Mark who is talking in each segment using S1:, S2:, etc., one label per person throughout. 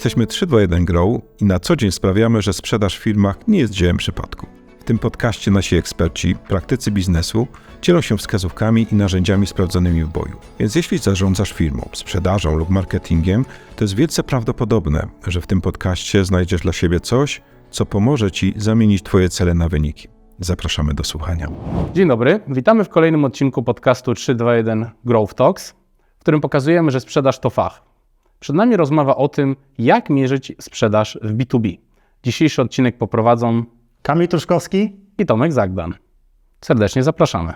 S1: Jesteśmy 321 Grow i na co dzień sprawiamy, że sprzedaż w firmach nie jest dziełem przypadku. W tym podcaście nasi eksperci, praktycy biznesu dzielą się wskazówkami i narzędziami sprawdzonymi w boju. Więc jeśli zarządzasz firmą, sprzedażą lub marketingiem, to jest wielce prawdopodobne, że w tym podcaście znajdziesz dla siebie coś, co pomoże Ci zamienić Twoje cele na wyniki. Zapraszamy do słuchania.
S2: Dzień dobry, witamy w kolejnym odcinku podcastu 321 Growth Talks, w którym pokazujemy, że sprzedaż to fach. Przed nami rozmowa o tym, jak mierzyć sprzedaż w B2B. Dzisiejszy odcinek poprowadzą
S3: Kamil Truszkowski.
S2: i Tomek Zagdan. Serdecznie zapraszamy.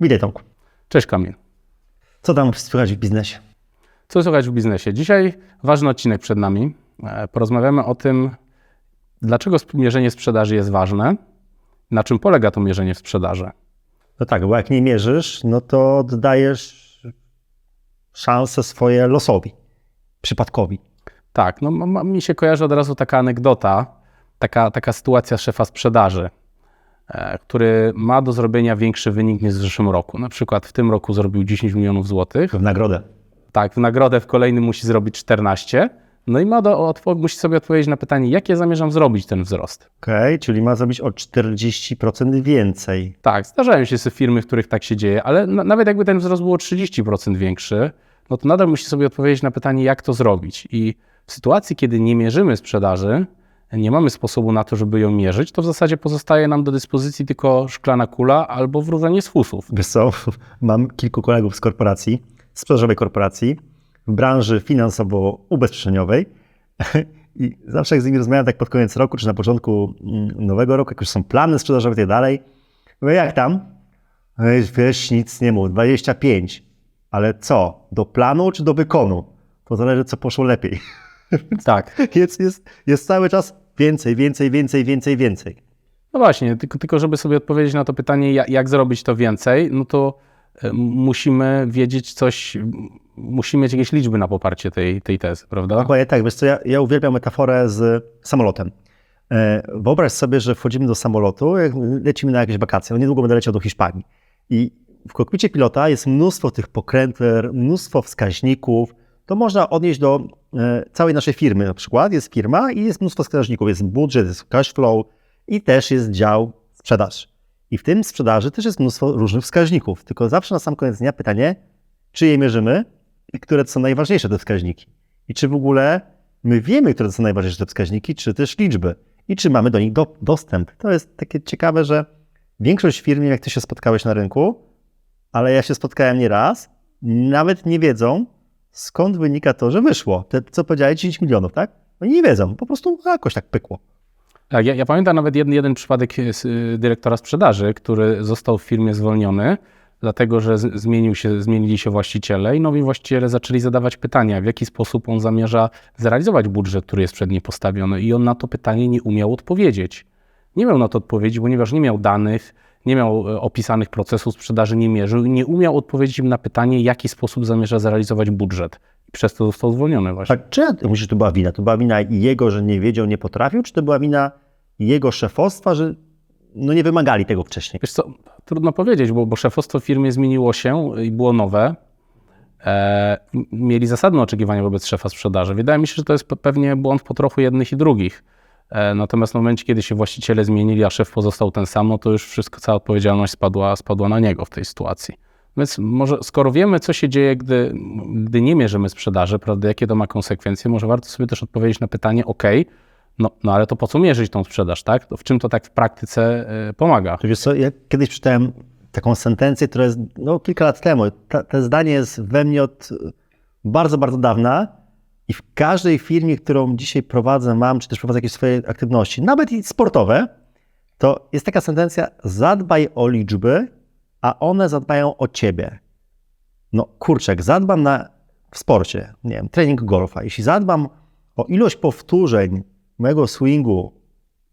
S3: Witaj Tomku.
S2: Cześć Kamil.
S3: Co tam słychać w biznesie?
S2: Co słychać w biznesie? Dzisiaj ważny odcinek przed nami. E, Porozmawiamy o tym, dlaczego mierzenie sprzedaży jest ważne, na czym polega to mierzenie w sprzedaży.
S3: No tak, bo jak nie mierzysz, no to oddajesz szanse swoje losowi, przypadkowi.
S2: Tak, no ma- mi się kojarzy od razu taka anegdota, taka, taka sytuacja szefa sprzedaży, e, który ma do zrobienia większy wynik niż w zeszłym roku. Na przykład w tym roku zrobił 10 milionów złotych,
S3: W nagrodę.
S2: tak, w nagrodę w kolejnym musi zrobić 14, no i ma do, musi sobie odpowiedzieć na pytanie, jak ja zamierzam zrobić ten wzrost.
S3: Okej, czyli ma zrobić o 40% więcej.
S2: Tak, zdarzają się firmy, w których tak się dzieje, ale na, nawet jakby ten wzrost był o 30% większy, no to nadal musi sobie odpowiedzieć na pytanie, jak to zrobić. I w sytuacji, kiedy nie mierzymy sprzedaży, nie mamy sposobu na to, żeby ją mierzyć, to w zasadzie pozostaje nam do dyspozycji tylko szklana kula albo wróżenie z fusów.
S3: Wiesz co, mam kilku kolegów z korporacji, sprzedażowej korporacji, w branży finansowo-ubezpieczeniowej i zawsze jak z nimi rozmawiam tak pod koniec roku, czy na początku mm, nowego roku, jak już są plany sprzedażowe i tak dalej, mówię, jak tam? Wiesz, wiesz, nic nie mów, 25. Ale co? Do planu czy do wykonu? To zależy, co poszło lepiej.
S2: Tak.
S3: Jest, jest, jest cały czas więcej, więcej, więcej, więcej, więcej.
S2: No właśnie, tylko, tylko żeby sobie odpowiedzieć na to pytanie, jak, jak zrobić to więcej, no to e, musimy wiedzieć coś, musimy mieć jakieś liczby na poparcie tej, tej tezy, prawda?
S3: Dokładnie tak, wiesz co, ja, ja uwielbiam metaforę z samolotem. E, Wyobraź sobie, że wchodzimy do samolotu, lecimy na jakieś wakacje, on niedługo będę leciał do Hiszpanii. I w kokpicie pilota jest mnóstwo tych pokrętler, mnóstwo wskaźników. To można odnieść do e, całej naszej firmy na przykład. Jest firma i jest mnóstwo wskaźników. Jest budżet, jest cash flow i też jest dział sprzedaż. I w tym sprzedaży też jest mnóstwo różnych wskaźników. Tylko zawsze na sam koniec dnia pytanie, czy je mierzymy i które to są najważniejsze te wskaźniki. I czy w ogóle my wiemy, które to są najważniejsze te wskaźniki, czy też liczby i czy mamy do nich do, dostęp. To jest takie ciekawe, że większość firm, jak ty się spotkałeś na rynku, ale ja się spotkałem nie raz, nawet nie wiedzą, skąd wynika to, że wyszło. Te, co powiedziałeś, 10 milionów, tak? Oni nie wiedzą, po prostu jakoś tak pykło.
S2: Tak, ja, ja pamiętam nawet jeden, jeden przypadek z, y, dyrektora sprzedaży, który został w firmie zwolniony, dlatego że zmienił się, zmienili się właściciele i nowi właściciele zaczęli zadawać pytania, w jaki sposób on zamierza zrealizować budżet, który jest przed nim postawiony i on na to pytanie nie umiał odpowiedzieć. Nie miał na to odpowiedzi, ponieważ nie miał danych, nie miał e, opisanych procesów sprzedaży, nie mierzył i nie umiał odpowiedzieć im na pytanie, w jaki sposób zamierza zrealizować budżet. I przez to został zwolniony właśnie.
S3: Tak, czy myślisz, że to była wina? To była wina jego, że nie wiedział, nie potrafił, czy to była wina jego szefostwa, że no nie wymagali tego wcześniej?
S2: Wiesz co, trudno powiedzieć, bo, bo szefostwo firmy zmieniło się i było nowe. E, mieli zasadne oczekiwania wobec szefa sprzedaży. Wydaje mi się, że to jest pe- pewnie błąd po trochu jednych i drugich. E, natomiast w momencie, kiedy się właściciele zmienili, a szef pozostał ten sam, no to już wszystko, cała odpowiedzialność spadła, spadła na niego w tej sytuacji. Więc może skoro wiemy, co się dzieje, gdy, gdy nie mierzymy sprzedaży, prawda, jakie to ma konsekwencje, może warto sobie też odpowiedzieć na pytanie, ok, no, no ale to po co mierzyć tą sprzedaż, tak? W czym to tak w praktyce e, pomaga?
S3: Wiesz co, ja kiedyś przeczytałem taką sentencję, która jest no, kilka lat temu. Ta, to zdanie jest we mnie od bardzo, bardzo dawna i w każdej firmie, którą dzisiaj prowadzę, mam, czy też prowadzę jakieś swoje aktywności, nawet i sportowe, to jest taka sentencja, zadbaj o liczby, a one zadbają o ciebie. No kurczę, jak zadbam na, w sporcie, nie wiem, trening golfa, jeśli zadbam o ilość powtórzeń mojego swingu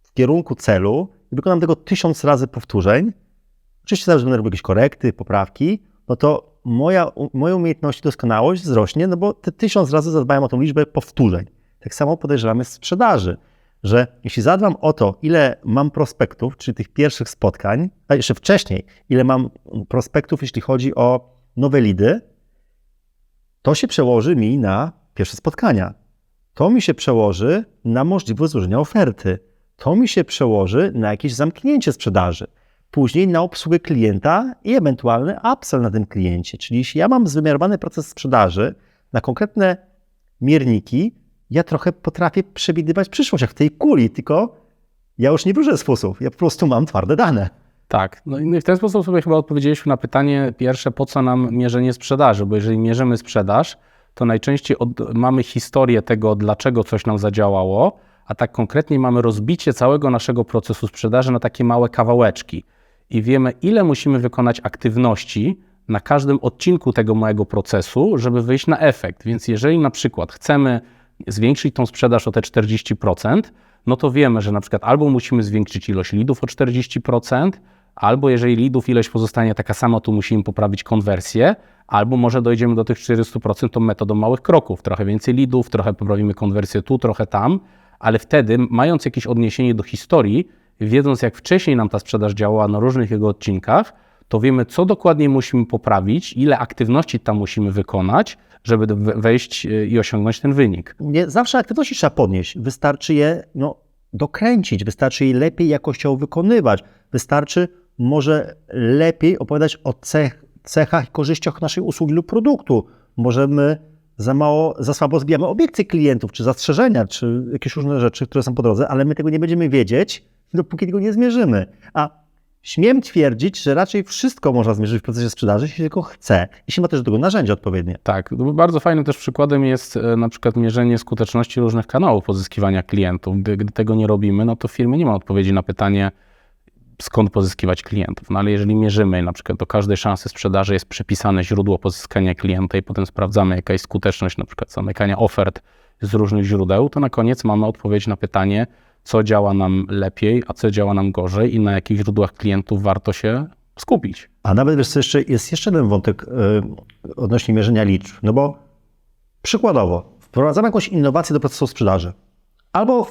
S3: w kierunku celu i wykonam tego tysiąc razy powtórzeń, oczywiście zawsze będę robił jakieś korekty, poprawki, no to moja, moja umiejętność i doskonałość wzrośnie, no bo te tysiąc razy zadbałem o tą liczbę powtórzeń. Tak samo podejrzewamy sprzedaży, że jeśli zadbam o to, ile mam prospektów, czyli tych pierwszych spotkań, a jeszcze wcześniej, ile mam prospektów, jeśli chodzi o nowe lidy, to się przełoży mi na pierwsze spotkania. To mi się przełoży na możliwość złożenia oferty. To mi się przełoży na jakieś zamknięcie sprzedaży. Później na obsługę klienta i ewentualny upsell na tym kliencie. Czyli jeśli ja mam wymiarowany proces sprzedaży na konkretne mierniki, ja trochę potrafię przewidywać przyszłość, jak w tej kuli, tylko ja już nie wróżę z fusów, ja po prostu mam twarde dane.
S2: Tak, no i w ten sposób sobie chyba odpowiedzieliśmy na pytanie pierwsze, po co nam mierzenie sprzedaży, bo jeżeli mierzymy sprzedaż, to najczęściej od, mamy historię tego, dlaczego coś nam zadziałało, a tak konkretnie mamy rozbicie całego naszego procesu sprzedaży na takie małe kawałeczki i wiemy, ile musimy wykonać aktywności na każdym odcinku tego małego procesu, żeby wyjść na efekt. Więc jeżeli na przykład chcemy zwiększyć tą sprzedaż o te 40%, no to wiemy, że na przykład albo musimy zwiększyć ilość lidów o 40%, albo jeżeli lidów ilość pozostanie taka sama, to musimy poprawić konwersję, albo może dojdziemy do tych 400% tą metodą małych kroków. Trochę więcej lidów, trochę poprawimy konwersję tu, trochę tam, ale wtedy, mając jakieś odniesienie do historii, wiedząc jak wcześniej nam ta sprzedaż działała na różnych jego odcinkach, to wiemy, co dokładnie musimy poprawić, ile aktywności tam musimy wykonać, żeby we- wejść y, i osiągnąć ten wynik.
S3: Nie zawsze aktywności trzeba podnieść. Wystarczy je no, dokręcić, wystarczy je lepiej jakościowo wykonywać. Wystarczy może lepiej opowiadać o cech, cechach i korzyściach naszej usługi lub produktu. Możemy za mało, za słabo zbijamy obiekcje klientów, czy zastrzeżenia, czy jakieś różne rzeczy, które są po drodze, ale my tego nie będziemy wiedzieć, dopóki tego nie zmierzymy. A śmiem twierdzić, że raczej wszystko można zmierzyć w procesie sprzedaży, jeśli tylko chce, jeśli ma też do tego narzędzia odpowiednie.
S2: Tak, no bardzo fajnym też przykładem jest e, na przykład mierzenie skuteczności różnych kanałów pozyskiwania klientów. Gdy, gdy tego nie robimy, no to firmy nie ma odpowiedzi na pytanie, skąd pozyskiwać klientów. No ale jeżeli mierzymy, na przykład do każdej szansy sprzedaży jest przypisane źródło pozyskania klienta i potem sprawdzamy, jaka jest skuteczność na przykład zamykania ofert z różnych źródeł, to na koniec mamy odpowiedź na pytanie, co działa nam lepiej, a co działa nam gorzej i na jakich źródłach klientów warto się skupić.
S3: A nawet wiesz, co jeszcze, jest jeszcze jeden wątek y, odnośnie mierzenia liczb. No bo przykładowo, wprowadzamy jakąś innowację do procesu sprzedaży. Albo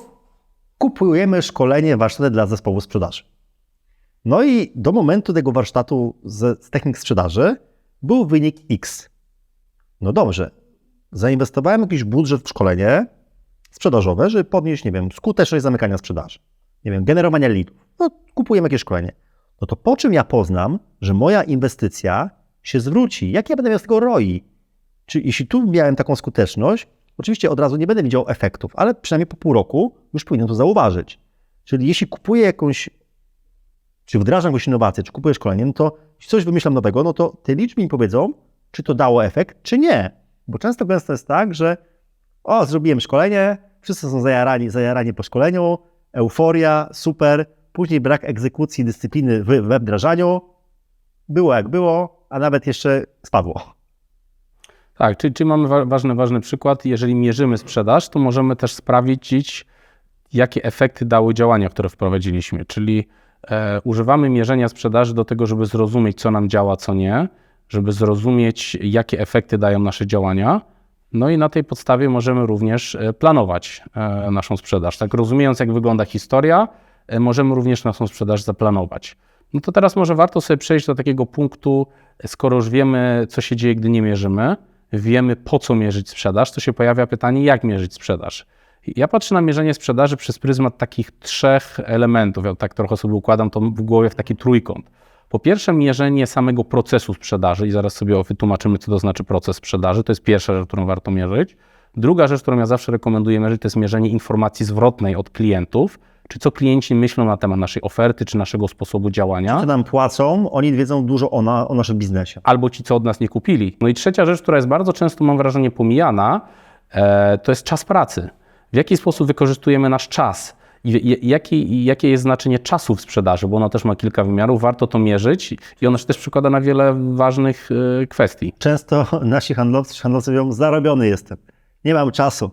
S3: kupujemy szkolenie, warsztaty dla zespołu sprzedaży. No i do momentu tego warsztatu z, z technik sprzedaży był wynik X. No dobrze, zainwestowałem jakiś budżet w szkolenie sprzedażowe, żeby podnieść, nie wiem, skuteczność zamykania sprzedaży. Nie wiem, generowania leadów. No, kupujemy jakieś szkolenie no to po czym ja poznam, że moja inwestycja się zwróci? Jak ja będę miał z tego ROI? Czy jeśli tu miałem taką skuteczność, oczywiście od razu nie będę widział efektów, ale przynajmniej po pół roku już powinienem to zauważyć. Czyli jeśli kupuję jakąś, czy wdrażam jakąś innowację, czy kupuję szkolenie, no to jeśli coś wymyślam nowego, no to te liczby mi powiedzą, czy to dało efekt, czy nie. Bo często gęsto jest tak, że o, zrobiłem szkolenie, wszyscy są zajarani, zajarani po szkoleniu, euforia, super, później brak egzekucji dyscypliny we wdrażaniu, było jak było, a nawet jeszcze spadło.
S2: Tak, czyli, czyli mamy wa- ważny, ważny przykład. Jeżeli mierzymy sprzedaż, to możemy też sprawdzić, jakie efekty dały działania, które wprowadziliśmy. Czyli e, używamy mierzenia sprzedaży do tego, żeby zrozumieć, co nam działa, co nie, żeby zrozumieć, jakie efekty dają nasze działania. No i na tej podstawie możemy również e, planować e, naszą sprzedaż. Tak, rozumiejąc, jak wygląda historia, e, możemy również naszą sprzedaż zaplanować. No to teraz może warto sobie przejść do takiego punktu, skoro już wiemy, co się dzieje, gdy nie mierzymy, wiemy, po co mierzyć sprzedaż, to się pojawia pytanie, jak mierzyć sprzedaż. Ja patrzę na mierzenie sprzedaży przez pryzmat takich trzech elementów. Ja tak trochę sobie układam to w głowie w taki trójkąt. Po pierwsze, mierzenie samego procesu sprzedaży, i zaraz sobie wytłumaczymy, co to znaczy proces sprzedaży. To jest pierwsza rzecz, którą warto mierzyć. Druga rzecz, którą ja zawsze rekomenduję mierzyć, to jest mierzenie informacji zwrotnej od klientów, czy co klienci myślą na temat naszej oferty, czy naszego sposobu działania
S3: Co nam płacą, oni wiedzą dużo o, na, o naszym biznesie.
S2: albo ci, co od nas nie kupili. No i trzecia rzecz, która jest bardzo często, mam wrażenie, pomijana, e, to jest czas pracy. W jaki sposób wykorzystujemy nasz czas? I, jakie, jakie jest znaczenie czasu w sprzedaży, bo ono też ma kilka wymiarów, warto to mierzyć i ono się też przykłada na wiele ważnych e, kwestii.
S3: Często nasi handlowcy handlowcy mówią, zarobiony jestem, nie mam czasu.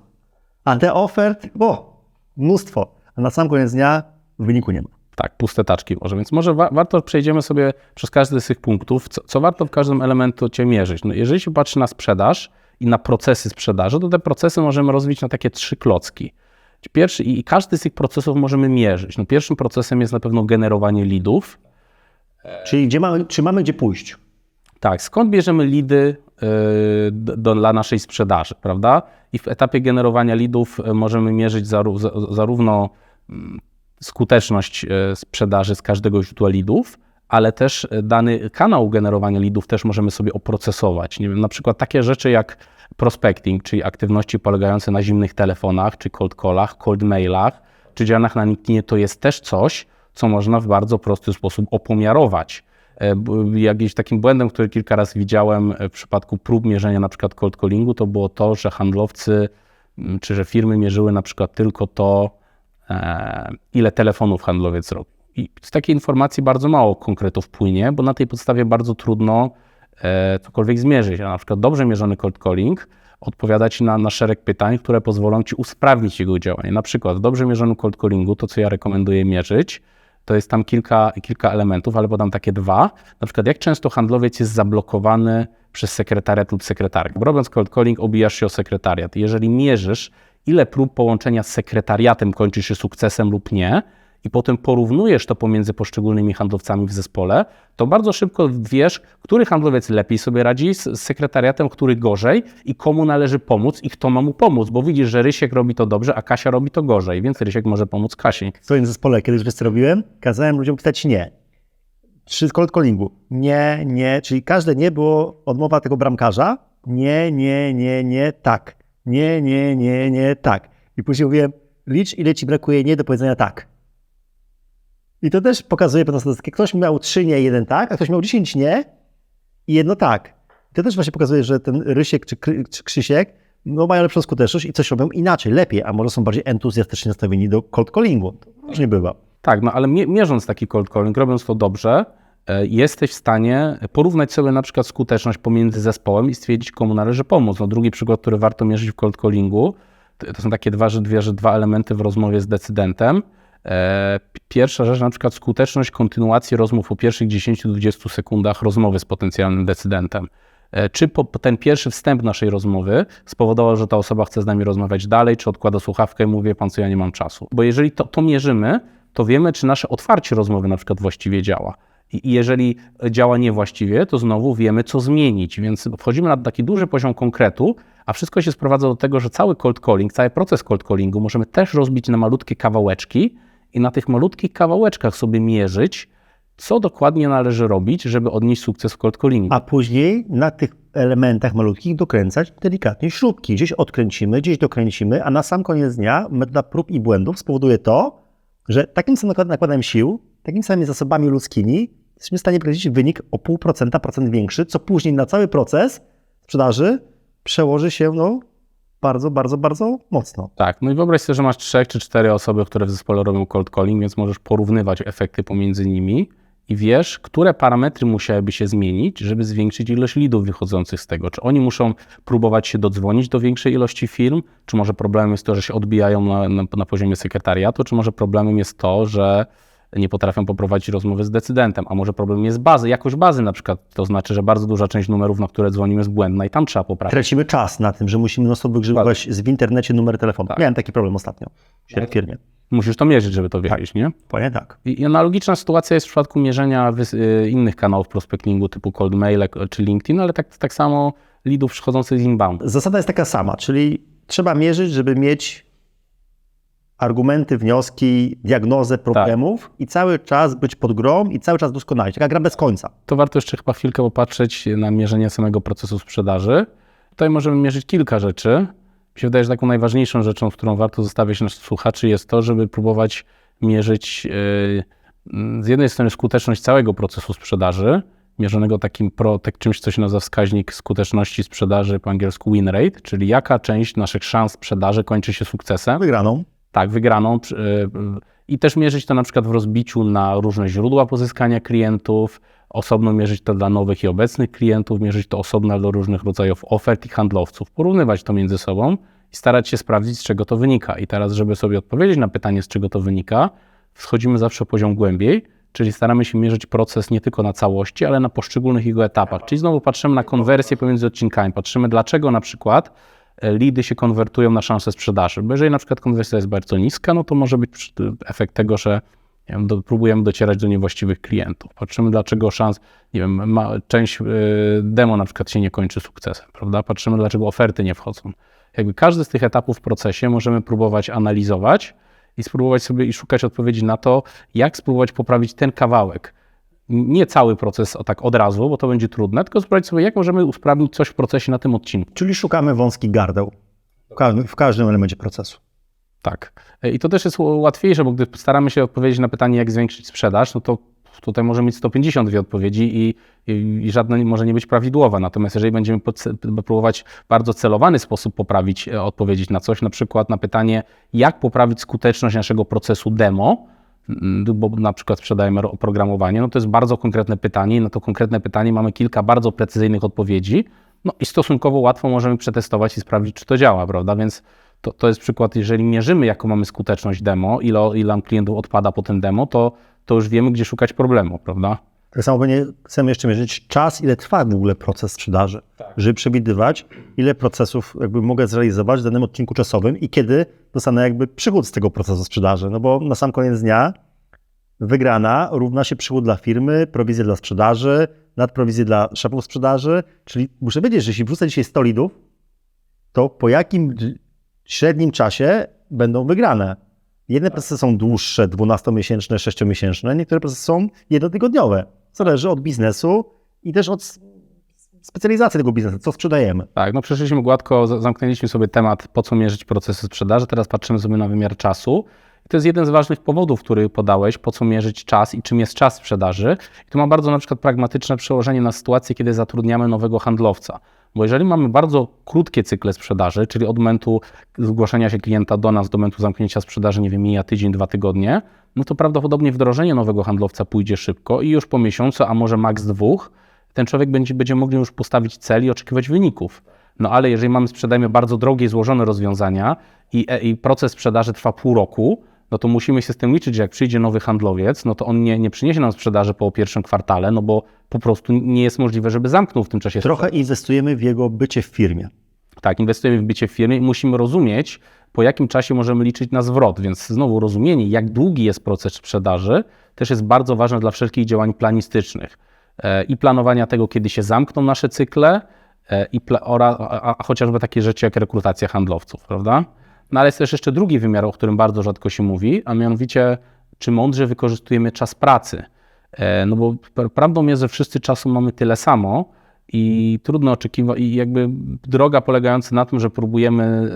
S3: A te ofert, o, mnóstwo. A na sam koniec dnia wyniku nie ma.
S2: Tak, puste taczki może, więc może wa- warto przejdziemy sobie przez każdy z tych punktów, co, co warto w każdym elemencie mierzyć. No, jeżeli się patrzy na sprzedaż i na procesy sprzedaży, to te procesy możemy rozbić na takie trzy klocki. Pierwszy, i każdy z tych procesów możemy mierzyć. No, pierwszym procesem jest na pewno generowanie leadów.
S3: Czyli gdzie mamy, czy mamy gdzie pójść?
S2: Tak, skąd bierzemy lidy do, dla naszej sprzedaży, prawda? I w etapie generowania leadów y, możemy mierzyć zaró- za- zarówno mm, skuteczność y, sprzedaży z każdego źródła leadów, ale też y, dany kanał generowania leadów też możemy sobie oprocesować. Nie wiem, na przykład takie rzeczy jak prospecting, czyli aktywności polegające na zimnych telefonach, czy cold callach, cold mailach, czy działaniach na LinkedInie, to jest też coś, co można w bardzo prosty sposób opomiarować. E, Jakimś takim błędem, który kilka razy widziałem e, w przypadku prób mierzenia na przykład cold callingu, to było to, że handlowcy m, czy że firmy mierzyły na przykład tylko to, e, ile telefonów handlowiec robi. I z takiej informacji bardzo mało konkretów płynie, bo na tej podstawie bardzo trudno cokolwiek zmierzyć. A na przykład dobrze mierzony cold calling odpowiada Ci na, na szereg pytań, które pozwolą Ci usprawnić jego działanie. Na przykład w dobrze mierzonym cold callingu, to co ja rekomenduję mierzyć, to jest tam kilka, kilka elementów, ale podam takie dwa. Na przykład jak często handlowiec jest zablokowany przez sekretariat lub sekretarkę. Robiąc cold calling obijasz się o sekretariat. Jeżeli mierzysz, ile prób połączenia z sekretariatem kończy się sukcesem lub nie, i potem porównujesz to pomiędzy poszczególnymi handlowcami w zespole, to bardzo szybko wiesz, który handlowiec lepiej sobie radzi z sekretariatem, który gorzej i komu należy pomóc i kto ma mu pomóc, bo widzisz, że Rysiek robi to dobrze, a Kasia robi to gorzej, więc Rysiek może pomóc Kasi.
S3: W swoim zespole kiedyś wiesz co robiłem? Kazałem ludziom pisać nie. Przy cold callingu. Nie, nie, czyli każde nie było odmowa tego bramkarza. Nie, nie, nie, nie, tak. Nie, nie, nie, nie, tak. I później mówiłem, licz ile ci brakuje nie do powiedzenia tak. I to też pokazuje pewną statystykę. Ktoś miał trzy nie, jeden tak, a ktoś miał 10 nie i jedno tak. I to też właśnie pokazuje, że ten Rysiek czy, Kry, czy Krzysiek no, mają lepszą skuteczność i coś robią inaczej, lepiej, a może są bardziej entuzjastycznie nastawieni do cold callingu. To różnie bywa.
S2: Tak, no ale mie- mierząc taki cold calling, robiąc to dobrze, e, jesteś w stanie porównać sobie na przykład skuteczność pomiędzy zespołem i stwierdzić, komu należy pomóc. No, drugi przykład, który warto mierzyć w cold callingu, to, to są takie dwa, że dwie, że dwa elementy w rozmowie z decydentem. E, Pierwsza rzecz, na przykład skuteczność kontynuacji rozmów po pierwszych 10-20 sekundach rozmowy z potencjalnym decydentem. E, Czy po, ten pierwszy wstęp naszej rozmowy spowodował, że ta osoba chce z nami rozmawiać dalej, czy odkłada słuchawkę i mówi, pan co, ja nie mam czasu. Bo jeżeli to, to mierzymy, to wiemy, czy nasze otwarcie rozmowy na przykład właściwie działa. I jeżeli działa niewłaściwie, to znowu wiemy, co zmienić. Więc wchodzimy na taki duży poziom konkretu, a wszystko się sprowadza do tego, że cały cold calling, cały proces cold callingu możemy też rozbić na malutkie kawałeczki i na tych malutkich kawałeczkach sobie mierzyć, co dokładnie należy robić, żeby odnieść sukces w cold.
S3: A później na tych elementach malutkich dokręcać delikatnie śrubki. Gdzieś odkręcimy, gdzieś dokręcimy, a na sam koniec dnia metoda prób i błędów spowoduje to, że takim samym nakład- nakładem sił, takimi samymi zasobami ludzkimi jesteśmy w stanie powiedzieć wynik o 0,5% procent większy, co później na cały proces sprzedaży przełoży się no, bardzo, bardzo, bardzo mocno.
S2: Tak, no i wyobraź sobie, że masz trzech czy cztery osoby, które w zespole robią cold calling, więc możesz porównywać efekty pomiędzy nimi i wiesz, które parametry musiałyby się zmienić, żeby zwiększyć ilość lidów wychodzących z tego. Czy oni muszą próbować się dodzwonić do większej ilości firm, czy może problemem jest to, że się odbijają na, na, na poziomie sekretariatu, czy może problemem jest to, że nie potrafią poprowadzić rozmowy z decydentem, a może problem jest bazy, jakość bazy na przykład, to znaczy, że bardzo duża część numerów, na które dzwonimy jest błędna i tam trzeba poprawić.
S3: Tracimy czas na tym, że musimy non-stop wygrzebywać w internecie numer telefonu.
S2: Tak.
S3: Miałem taki problem ostatnio w firmie.
S2: Musisz to mierzyć, żeby to wiedzieć, nie?
S3: Powiem tak.
S2: I analogiczna sytuacja jest w przypadku mierzenia y, innych kanałów prospectingu typu cold mail czy LinkedIn, ale tak, tak samo leadów przychodzących z inbound.
S3: Zasada jest taka sama, czyli trzeba mierzyć, żeby mieć argumenty, wnioski, diagnozę problemów i cały czas być pod grą i cały czas doskonalić. Taka gra bez końca.
S2: To warto jeszcze chyba chwilkę popatrzeć na mierzenie samego procesu sprzedaży. Tutaj możemy mierzyć kilka rzeczy. Mi się wydaje, że taką najważniejszą rzeczą, którą warto zostawiać naszych słuchaczy jest to, żeby próbować mierzyć yy, mm, z jednej strony skuteczność całego procesu sprzedaży, mierzonego takim pro, tak czymś, co się nazywa wskaźnik skuteczności sprzedaży po angielsku win rate, czyli jaka część naszych szans sprzedaży kończy się sukcesem.
S3: Wygraną.
S2: Tak, wygraną. przy- y, I też mierzyć to na przykład w rozbiciu na różne źródła pozyskania klientów, osobno mierzyć to dla nowych i obecnych klientów, mierzyć to osobno dla różnych rodzajów ofert i handlowców, porównywać to między sobą i starać się sprawdzić, z czego to wynika. I teraz, żeby sobie odpowiedzieć na pytanie, z czego to wynika, wschodzimy zawsze poziom głębiej, czyli staramy się mierzyć proces nie tylko na całości, ale na poszczególnych jego etapach. Czyli znowu patrzymy na konwersję pomiędzy odcinkami, patrzymy dlaczego na przykład lidy się konwertują na szansę sprzedaży. Bo jeżeli na przykład konwersja jest bardzo niska, no to może być efekt tego, że wiem, do, próbujemy docierać do niewłaściwych klientów. Patrzymy, dlaczego szans, nie wiem, ma, część y, demo na przykład się nie kończy sukcesem, prawda? Patrzymy, dlaczego oferty nie wchodzą. Jakby każdy z tych etapów w procesie możemy próbować analizować i spróbować sobie i szukać odpowiedzi na to, jak spróbować poprawić ten kawałek. Nie cały proces o tak od razu, bo to będzie trudne, tylko sprawdzić sobie, jak możemy usprawnić coś w procesie na tym odcinku.
S3: Czyli szukamy wąskich gardeł w każdym, w każdym elemencie procesu.
S2: Tak. I to też jest łatwiejsze, bo gdy staramy się odpowiedzieć na pytanie, jak zwiększyć sprzedaż, no to tutaj może mieć 152 odpowiedzi i, i, i żadna może nie być prawidłowa. Natomiast jeżeli będziemy próbować w bardzo celowany sposób poprawić, e, odpowiedzieć na coś, na przykład na pytanie, jak poprawić skuteczność naszego procesu demo, bo na przykład sprzedajemy ro- oprogramowanie, no to jest bardzo konkretne pytanie i na to konkretne pytanie mamy kilka bardzo precyzyjnych odpowiedzi, no i stosunkowo łatwo możemy przetestować i sprawdzić, czy to działa, prawda? Więc to, to jest przykład, jeżeli mierzymy, jaką mamy skuteczność demo, ile, ile klientów odpada po tym demo, to, to już wiemy, gdzie szukać problemu, prawda?
S3: Tak samo pewnie chcemy jeszcze mierzyć czas, ile trwa w ogóle proces sprzedaży, żeby przewidywać, ile procesów jakby mogę zrealizować w danym odcinku czasowym i kiedy dostanę jakby przychód z tego procesu sprzedaży. No bo na sam koniec dnia wygrana równa się przychód dla firmy, prowizja dla sprzedaży, nadprowizje dla szefów sprzedaży, czyli muszę wiedzieć, że jeśli wrzucę dzisiaj 100 lidów, to po jakim średnim czasie będą wygrane. Jedne procesy są dłuższe, 12-miesięczne, 6-miesięczne, niektóre procesy są jednotygodniowe. Zależy od biznesu i też od specjalizacji tego biznesu, co sprzedajemy.
S2: Tak, no przeszliśmy gładko, zamknęliśmy sobie temat, po co mierzyć procesy sprzedaży, teraz patrzymy sobie na wymiar czasu. To jest jeden z ważnych powodów, który podałeś, po co mierzyć czas i czym jest czas sprzedaży. I to ma bardzo na przykład pragmatyczne przełożenie na sytuację, kiedy zatrudniamy nowego handlowca. Bo jeżeli mamy bardzo krótkie cykle sprzedaży, czyli od momentu zgłoszenia się klienta do nas, do momentu zamknięcia sprzedaży, nie wiem, mija tydzień, dwa tygodnie, no to prawdopodobnie wdrożenie nowego handlowca pójdzie szybko i już po miesiącu, a może maks dwóch, ten człowiek będzie, będzie mógł już postawić cel i oczekiwać wyników. No ale jeżeli mamy, sprzedajemy bardzo drogie złożone rozwiązania i, e, i proces sprzedaży trwa pół roku, no to musimy się z tym liczyć, że jak przyjdzie nowy handlowiec, no to on nie, nie przyniesie nam sprzedaży po pierwszym kwartale, no bo po prostu nie jest możliwe, żeby zamknął w tym czasie
S3: Trochę inwestujemy w jego bycie w firmie.
S2: tak, inwestujemy w bycie w firmie i musimy rozumieć, po jakim czasie możemy liczyć na zwrot. Więc znowu rozumienie, jak długi jest proces sprzedaży, też jest bardzo ważne dla wszelkich działań planistycznych E, i planowania tego, kiedy się zamkną nasze cykle, e, i pla- a, a chociażby takie rzeczy jak rekrutacja handlowców, prawda? No ale jest też jeszcze drugi wymiar, o którym bardzo rzadko się mówi, a mianowicie, czy mądrze wykorzystujemy czas pracy. E, No bo pra- prawdą jest, że wszyscy czasu mamy tyle samo i trudno oczekiwać, i jakby droga polegająca na tym, że próbujemy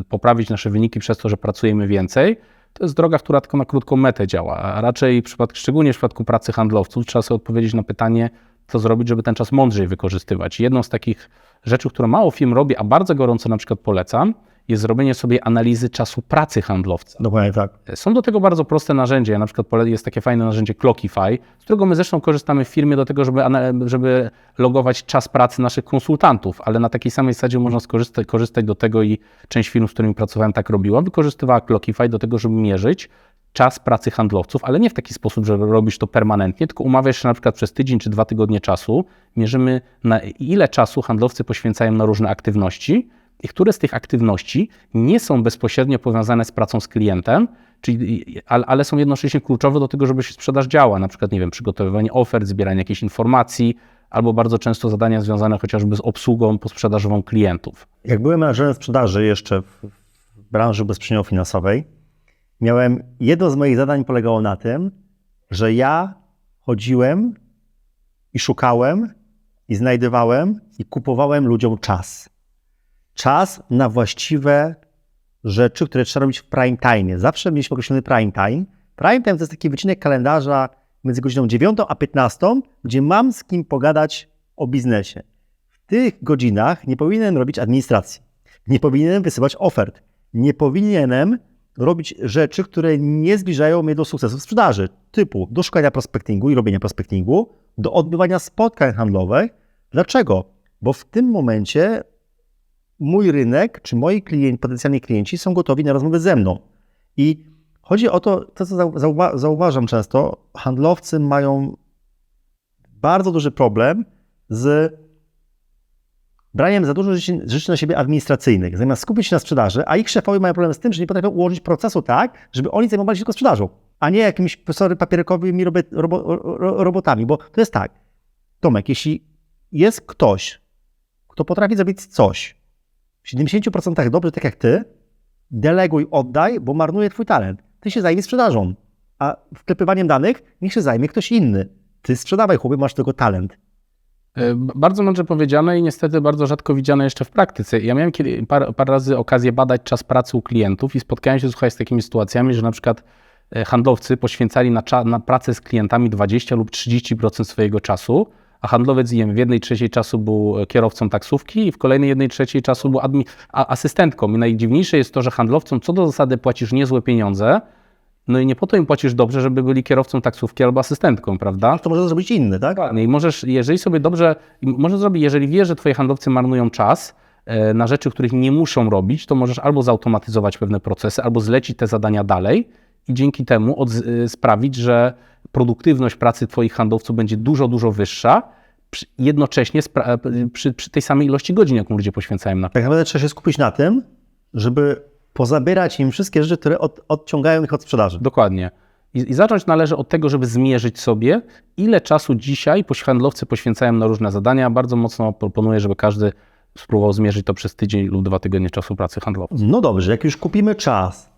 S2: y, poprawić nasze wyniki przez to, że pracujemy więcej, to jest droga, która tylko na krótką metę działa. A raczej, w przypadku, szczególnie w przypadku pracy handlowców, trzeba sobie odpowiedzieć na pytanie, co zrobić, żeby ten czas mądrzej wykorzystywać. Jedną z takich rzeczy, które mało firm robi, a bardzo gorąco na przykład polecam, jest zrobienie sobie analizy czasu pracy handlowca.
S3: Dokładnie tak.
S2: Są do tego bardzo proste narzędzia. Ja na przykład jest takie fajne narzędzie Clockify, z którego my zresztą korzystamy w firmie do tego, żeby, żeby logować czas pracy naszych konsultantów, ale na takiej samej zasadzie można skorzystać, korzystać do tego i część firm, z którymi pracowałem, tak robiła. Wykorzystywała Clockify do tego, żeby mierzyć czas pracy handlowców, ale nie w taki sposób, że robisz to permanentnie, tylko umawiasz się na przykład przez tydzień czy dwa tygodnie czasu, mierzymy na ile czasu handlowcy poświęcają na różne aktywności które z tych aktywności nie są bezpośrednio powiązane z pracą z klientem, czyli, ale, są jednocześnie kluczowe do tego, żeby się sprzedaż działa, na przykład, nie wiem, przygotowywanie ofert, zbieranie jakichś informacji, albo bardzo często zadania związane chociażby z obsługą posprzedażową klientów.
S3: Jak byłem menadżerem sprzedaży jeszcze w branży ubezpieczeniowo finansowej, miałem, jedno z moich zadań polegało na tym, że ja chodziłem i szukałem i znajdowałem i kupowałem ludziom czas. Czas na właściwe rzeczy, które trzeba robić w prime time. Zawsze mieliśmy określony prime time. Prime time to jest taki wycinek kalendarza między godziną 9 a 15, gdzie mam z kim pogadać o biznesie. W tych godzinach nie powinienem robić administracji. Nie powinienem wysyłać ofert. Nie powinienem robić rzeczy, które nie zbliżają mnie do sukcesu w sprzedaży, typu do szukania prospectingu i robienia prospectingu, do odbywania spotkań handlowych. Dlaczego? Bo w tym momencie mój rynek, czy moi klienci, potencjalni klienci są gotowi na rozmowę ze mną. I chodzi o to, to co zau- zauwa- zauważam często, handlowcy mają bardzo duży problem z braniem za dużo rzeczy, na siebie administracyjnych, zamiast skupić się na sprzedaży, a ich szefowie mają problem z tym, że nie potrafią ułożyć procesu tak, żeby oni zajmowali się tylko sprzedażą. a nie jakimiś sorry, papierkowymi robo, ro, robotami, bo to jest tak, Tomek, jeśli jest ktoś, kto potrafi zrobić coś w 70% dobrze, tak jak ty, deleguj, oddaj, bo marnuje twój talent. Ty się zajmij sprzedażą, a wklepywaniem danych niech się zajmie ktoś inny. Ty sprzedawaj, chłopie, masz tego talent.
S2: E, Bardzo mądrze powiedziane i niestety bardzo rzadko widziane jeszcze w praktyce. Ja miałem kiedy, par, parę razy okazję badać czas pracy u klientów i spotkałem się słuchaj, z takimi sytuacjami, że na przykład e, handlowcy poświęcali na, na pracę z klientami 20 lub 30% swojego czasu, a handlowiec wiem, w jednej trzeciej czasu był kierowcą taksówki i w kolejnej jednej trzeciej czasu był asystentką. I najdziwniejsze jest to, że handlowcom co do zasady płacisz niezłe pieniądze, no i nie po to im płacisz dobrze, żeby byli kierowcą taksówki albo asystentką, prawda?
S3: To może zrobić inny, tak?
S2: Dokładnie. I możesz, jeżeli sobie dobrze, możesz zrobić, jeżeli wiesz, że twoi handlowcy marnują czas e, na rzeczy, których nie muszą robić, to możesz albo zautomatyzować pewne procesy, albo zlecić te zadania dalej i dzięki temu e, sprawić, że produktywność pracy twoich handlowców będzie dużo, dużo wyższa, przy, jednocześnie e, przy, przy tej samej ilości godzin, jaką ludzie poświęcają na
S3: Tak naprawdę trzeba się skupić na tym, żeby pozabierać im wszystkie rzeczy, które od, odciągają ich od sprzedaży.
S2: Dokładnie. I, I zacząć należy od tego, żeby zmierzyć sobie, ile czasu dzisiaj handlowcy poświęcają na różne zadania. Bardzo mocno proponuję, żeby każdy spróbował zmierzyć to przez tydzień lub dwa tygodnie czasu pracy handlowców.
S3: No dobrze, jak już kupimy czas,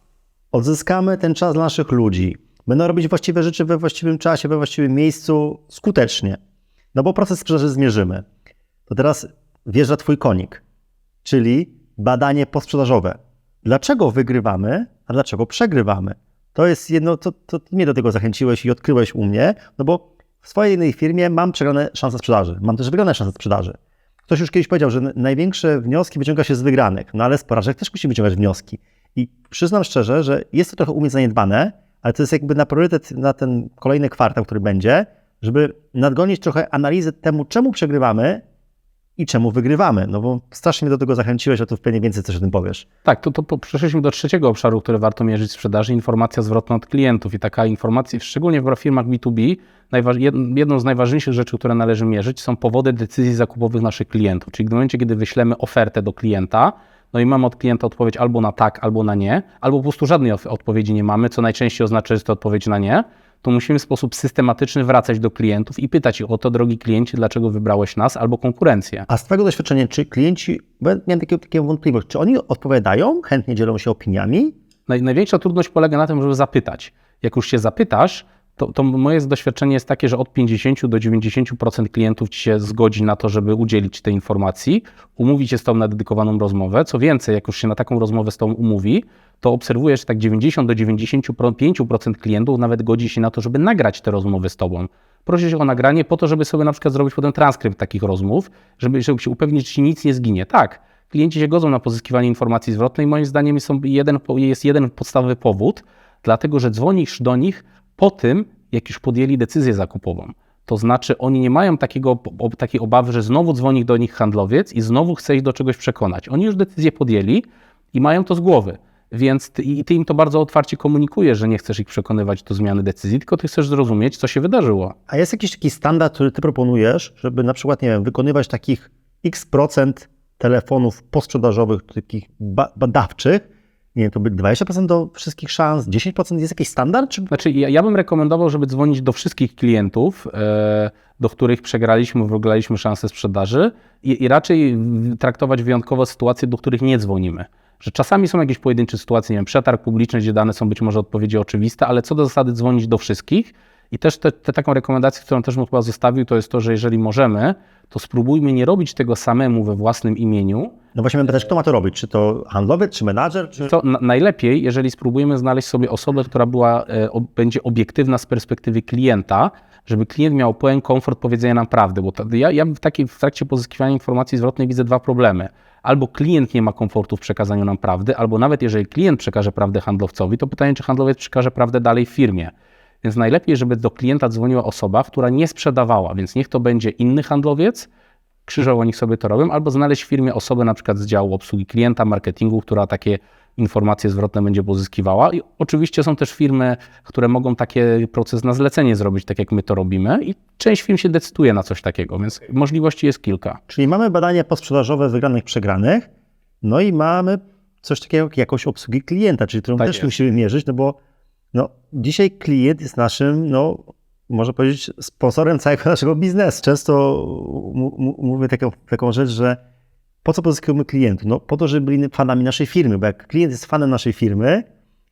S3: odzyskamy ten czas dla naszych ludzi, będą robić właściwe rzeczy we właściwym czasie, we właściwym miejscu skutecznie, no bo proces sprzedaży zmierzymy. To teraz wjeżdża Twój konik, czyli badanie posprzedażowe. Dlaczego wygrywamy, a dlaczego przegrywamy? To jest jedno, to, to mnie do tego zachęciłeś i odkryłeś u mnie, no bo w swojej jednej firmie mam przegrane szanse sprzedaży, mam też wygrane szanse sprzedaży. Ktoś już kiedyś powiedział, że największe wnioski wyciąga się z wygranych, no ale z porażek też musi wyciągać wnioski. I przyznam szczerze, że jest to trochę u mnie zaniedbane, ale to jest jakby na priorytet na ten kolejny kwartał, który będzie, żeby nadgonić trochę analizę temu, czemu przegrywamy i czemu wygrywamy. No bo strasznie mnie do tego zachęciłeś, a tu pewnie więcej coś o tym powiesz.
S2: Tak, to, to przeszliśmy do trzeciego obszaru, który warto mierzyć w sprzedaży, informacja zwrotna od klientów. I taka informacja, szczególnie w firmach B2B, najważ, jed- jedną z najważniejszych rzeczy, które należy mierzyć, są powody decyzji zakupowych naszych klientów. Czyli w momencie, kiedy wyślemy ofertę do klienta, no i mamy od klienta odpowiedź albo na tak, albo na nie, albo po prostu żadnej odpowiedzi nie mamy, co najczęściej oznacza, że to odpowiedź na nie, to musimy w sposób systematyczny wracać do klientów i pytać ich o to, drogi kliencie, dlaczego wybrałeś nas albo konkurencję.
S3: A z Twojego doświadczenia, czy klienci, bo ja miałem takie, takie wątpliwość, czy oni odpowiadają, chętnie dzielą się opiniami?
S2: Naj, największa trudność polega na tym, żeby zapytać. Jak już się zapytasz, to, to moje doświadczenie jest takie, że od 50 do 90% klientów ci się zgodzi na to, żeby udzielić tej informacji, umówić się z tobą na dedykowaną rozmowę. Co więcej, jak już się na taką rozmowę z tobą umówi, to obserwujesz, że tak 90 do 95% klientów nawet godzi się na to, żeby nagrać te rozmowy z tobą. Prosi się o nagranie po to, żeby sobie na przykład zrobić potem transkrypt takich rozmów, żeby, żeby się upewnić, że nic nie zginie. Tak, klienci się godzą na pozyskiwanie informacji zwrotnej. Moim zdaniem jest, jeden, jest jeden podstawowy powód, dlatego że dzwonisz do nich po tym, jak już podjęli decyzję zakupową. To znaczy, oni nie mają takiego, takiej obawy, że znowu dzwoni do nich handlowiec i znowu chce ich do czegoś przekonać. Oni już decyzję podjęli i mają to z głowy. Więc ty, i ty im to bardzo otwarcie komunikujesz, że nie chcesz ich przekonywać do zmiany decyzji, tylko ty chcesz zrozumieć, co się wydarzyło.
S3: A jest jakiś taki standard, który Ty proponujesz, żeby na przykład, nie wiem, wykonywać takich x procent telefonów posprzedażowych, takich ba- badawczych, nie wiem, to by 20% do wszystkich szans, 10% jest jakiś standard? Czy...
S2: Znaczy, ja, ja bym rekomendował, żeby dzwonić do wszystkich klientów, e, do których przegraliśmy, wygraliśmy szansę sprzedaży i, i raczej traktować wyjątkowo sytuacje, do których nie dzwonimy. Że czasami są jakieś pojedyncze sytuacje, nie wiem, przetarg publiczny, gdzie dane są być może odpowiedzi oczywiste, ale co do zasady dzwonić do wszystkich. I też te, te taką rekomendację, którą też bym chyba zostawił, to jest to, że jeżeli możemy, to spróbujmy nie robić tego samemu we własnym imieniu,
S3: No właśnie pytać, kto ma to robić? Czy to handlowiec, czy menadżer? Czy...
S2: to na, najlepiej, jeżeli spróbujemy znaleźć sobie osobę, która była, e, o, będzie obiektywna z perspektywy klienta, żeby klient miał pełen komfort powiedzenia nam prawdy. Bo to, ja, ja w, takiej, w trakcie pozyskiwania informacji zwrotnej widzę dwa problemy. Albo klient nie ma komfortu w przekazaniu nam prawdy, albo nawet jeżeli klient przekaże prawdę handlowcowi, to pytanie, czy handlowiec przekaże prawdę dalej w firmie. Więc najlepiej, żeby do klienta dzwoniła osoba, która nie sprzedawała, więc niech to będzie inny handlowiec, krzyżowo niech sobie to robią, albo znaleźć w firmie osobę na przykład z działu obsługi klienta, marketingu, która takie informacje zwrotne będzie pozyskiwała. I oczywiście są też firmy, które mogą taki proces na zlecenie zrobić, tak jak my to robimy i część firm się decyduje na coś takiego, więc możliwości jest kilka.
S3: Czyli mamy badania posprzedażowe wygranych, przegranych, no i mamy coś takiego jak jakość obsługi klienta, czyli którą
S2: Tak
S3: też
S2: jest.
S3: musimy mierzyć, no bo No, dzisiaj klient jest naszym, no, można powiedzieć, sponsorem całego naszego biznesu. Często mówię taką, taką rzecz, że po co pozyskujemy klientów? No, po to, żeby byli fanami naszej firmy, bo jak klient jest fanem naszej firmy,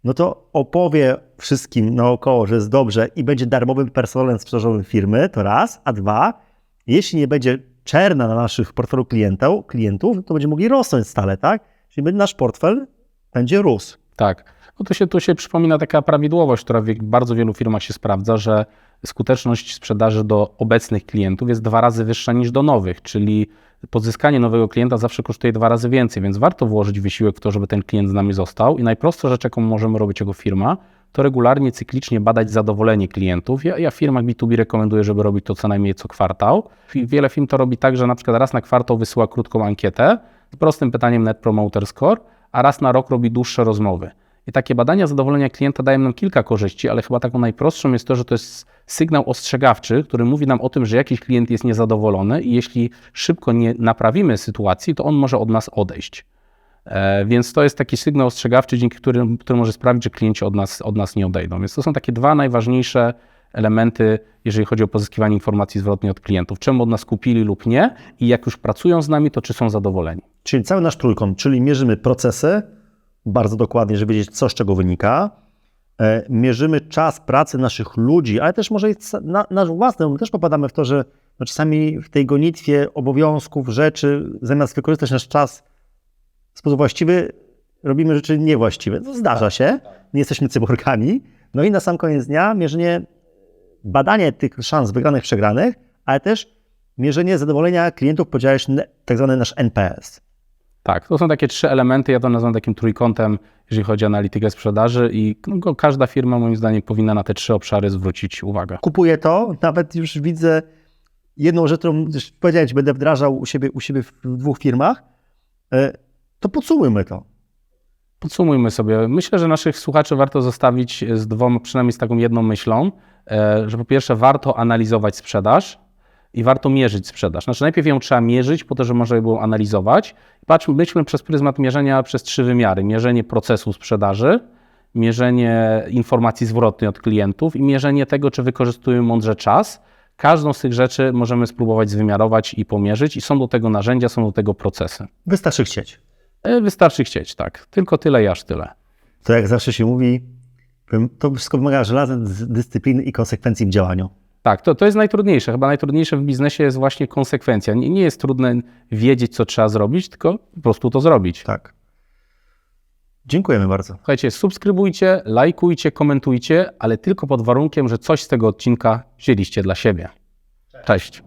S3: no to opowie wszystkim naokoło, że jest dobrze i będzie darmowym personelem sprzedażowym firmy, to raz, a dwa, jeśli nie będzie czerna na naszych portfelu klientów, klientów, to będziemy mogli rosnąć stale, tak? Czyli nasz portfel będzie rósł.
S2: Tak. No to się, tu się przypomina taka prawidłowość, która w bardzo wielu firmach się sprawdza, że skuteczność sprzedaży do obecnych klientów jest dwa razy wyższa niż do nowych, czyli pozyskanie nowego klienta zawsze kosztuje dwa razy więcej, więc warto włożyć wysiłek w to, żeby ten klient z nami został. I najprostsza rzecz, jaką możemy robić jako firma, to regularnie, cyklicznie badać zadowolenie klientów. Ja, ja w firmach B2B rekomenduję, żeby robić to co najmniej co kwartał. Wiele firm to robi tak, że na przykład raz na kwartał wysyła krótką ankietę z prostym pytaniem Net Promoter Score, a raz na rok robi dłuższe rozmowy. I takie badania zadowolenia klienta dają nam kilka korzyści, ale chyba taką najprostszą jest to, że to jest sygnał ostrzegawczy, który mówi nam o tym, że jakiś klient jest niezadowolony i jeśli szybko nie naprawimy sytuacji, to on może od nas odejść. E, Więc to jest taki sygnał ostrzegawczy, dzięki którym, który może sprawić, że klienci od nas, od nas nie odejdą. Więc to są takie dwa najważniejsze elementy, jeżeli chodzi o pozyskiwanie informacji zwrotnej od klientów. Czemu od nas kupili lub nie i jak już pracują z nami, to czy są zadowoleni.
S3: Czyli cały nasz trójkąt, czyli mierzymy procesy bardzo dokładnie, żeby wiedzieć, co z czego wynika. E, Mierzymy czas pracy naszych ludzi, ale też może i na, nasz własny. My też popadamy w to, że no czasami w tej gonitwie obowiązków, rzeczy, zamiast wykorzystać nasz czas w sposób właściwy, robimy rzeczy niewłaściwe. To zdarza się, nie jesteśmy cyborgami. No i na sam koniec dnia mierzenie, badanie tych szans wygranych, przegranych, ale też mierzenie zadowolenia klientów, podziałeś tak zwany nasz NPS.
S2: Tak, to są takie trzy elementy, ja to nazywam takim trójkątem, jeżeli chodzi o analitykę sprzedaży i no, każda firma moim zdaniem powinna na te trzy obszary zwrócić uwagę.
S3: kupuję to, nawet już widzę jedną rzecz, którą już powiedziałem, ci, będę wdrażał u siebie, u siebie w dwóch firmach, e, to podsumujmy to.
S2: Podsumujmy sobie. Myślę, że naszych słuchaczy warto zostawić z dwoma, przynajmniej z taką jedną myślą, e, że po pierwsze warto analizować sprzedaż i warto mierzyć sprzedaż. Znaczy najpierw ją trzeba mierzyć po to, żeby można było analizować. Patrzmy, myślmy przez pryzmat mierzenia przez trzy wymiary. Mierzenie procesu sprzedaży, mierzenie informacji zwrotnej od klientów i mierzenie tego, czy wykorzystujemy mądrze czas. Każdą z tych rzeczy możemy spróbować zwymiarować i pomierzyć i są do tego narzędzia, są do tego procesy.
S3: Wystarczy chcieć.
S2: E, Wystarczy chcieć, tak. Tylko tyle i aż tyle.
S3: To jak zawsze się mówi, to wszystko wymaga żelaznej dys- dyscypliny i konsekwencji w działaniu.
S2: Tak, to, to jest najtrudniejsze. Chyba najtrudniejsze w biznesie jest właśnie konsekwencja. Nie, nie jest trudne wiedzieć, co trzeba zrobić, tylko po prostu to zrobić.
S3: Tak. Dziękujemy bardzo.
S2: Słuchajcie, subskrybujcie, lajkujcie, komentujcie, ale tylko pod warunkiem, że coś z tego odcinka wzięliście dla siebie. Cześć.